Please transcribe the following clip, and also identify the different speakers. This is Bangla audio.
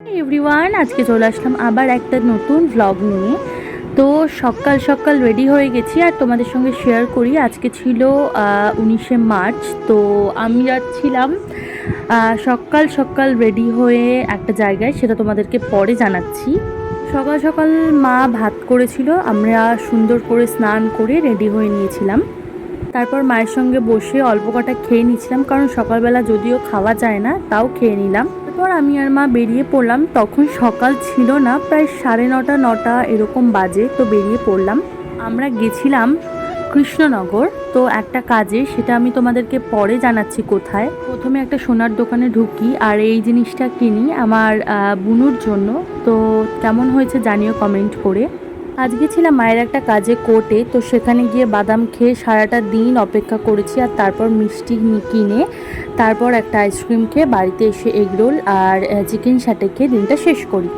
Speaker 1: এভরিওয়ান আজকে চলে আসলাম আবার একটা নতুন ভ্লগ নিয়ে। তো সকাল সকাল রেডি হয়ে গেছি আর তোমাদের সঙ্গে শেয়ার করি। আজকে ছিল উনিশে মার্চ, তো আমি যাচ্ছিলাম সকাল সকাল রেডি হয়ে একটা জায়গায়, সেটা তোমাদেরকে পরে জানাচ্ছি। সকাল সকাল মা ভাত করেছিল, আমরা সুন্দর করে স্নান করে রেডি হয়ে নিয়েছিলাম। তারপর মায়ের সঙ্গে বসে অল্প কটা খেয়ে নিয়েছিলাম, কারণ সকালবেলা যদিও খাওয়া যায় না, তাও খেয়ে নিলাম। তারপর আমি আর মা বেরিয়ে পড়লাম। তখন সকাল ছিল না, প্রায় সাড়ে নটা নটা এরকম বাজে, তো বেরিয়ে পড়লাম। আমরা গেছিলাম কৃষ্ণনগর। তো একটা কাজে, সেটা আমি তোমাদেরকে পরে জানাচ্ছি কোথায়। প্রথমে একটা সোনার দোকানে ঢুকি আর এই জিনিসটা কিনি আমার বুনুর জন্য। তো কেমন হয়েছে জানিও কমেন্ট করে। আজকে ছিলাম মায়ের একটা কাজে কোর্টে, তো সেখানে গিয়ে বাদাম খেয়ে সারাটা দিন অপেক্ষা করেছি আর তারপর মিষ্টি কিনে তারপর একটা আইসক্রিম খেয়ে বাড়িতে এসে এগরোল আর চিকেন সাটে খেয়ে দিনটা শেষ করি।